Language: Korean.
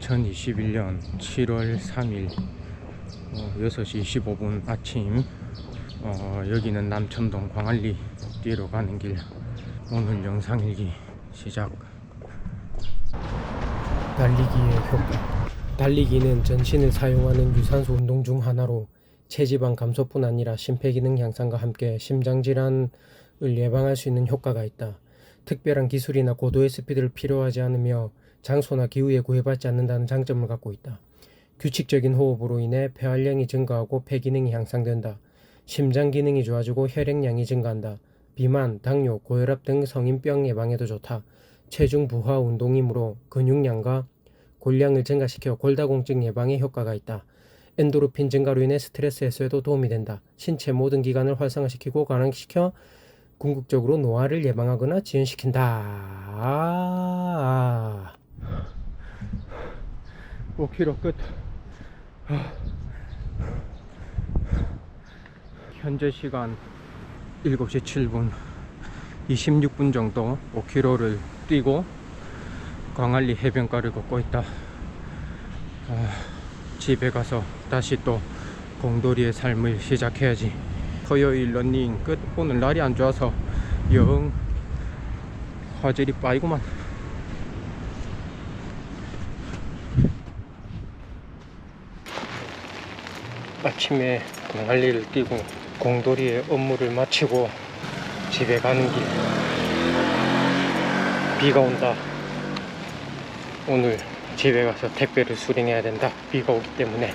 2021년 7월 3일 어, 6시 25분 아침. 어, 여기는 남천동 광안리 뛰러 가는 길. 오늘 영상일기 시작. 달리기의 효과. 달리기는 전신을 사용하는 유산소 운동 중 하나로 체지방 감소뿐 아니라 심폐기능 향상과 함께 심장질환을 예방할 수 있는 효과가 있다. 특별한 기술이나 고도의 스피드를 필요하지 않으며 장소나 기후에 구애받지 않는다는 장점을 갖고 있다. 규칙적인 호흡으로 인해 폐활량이 증가하고 폐기능이 향상된다. 심장 기능이 좋아지고 혈액량이 증가한다. 비만, 당뇨, 고혈압 등 성인병 예방에도 좋다. 체중 부하 운동이므로 근육량과 골량을 증가시켜 골다공증 예방에 효과가 있다. 엔도르핀 증가로 인해 스트레스 해소에도 도움이 된다. 신체 모든 기관을 활성화시키고 관항시켜 궁극적으로 노화를 예방하거나 지연시킨다. 아, 5km 끝. 현재 시간 7시 7분 26분 정도 5km를 뛰고 광안리 해변가를 걷고 있다. 아, 집에 가서 다시 또 공돌이의 삶을 시작해야지. 토요일 러닝 끝. 오늘 날이 안 좋아서 영 화질이 빠이구만 아침에 광안리를 뛰고 공돌이의 업무를 마치고 집에 가는 길. 비가 온다. 오늘 집에 가서 택배를 수령해야 된다. 비가 오기 때문에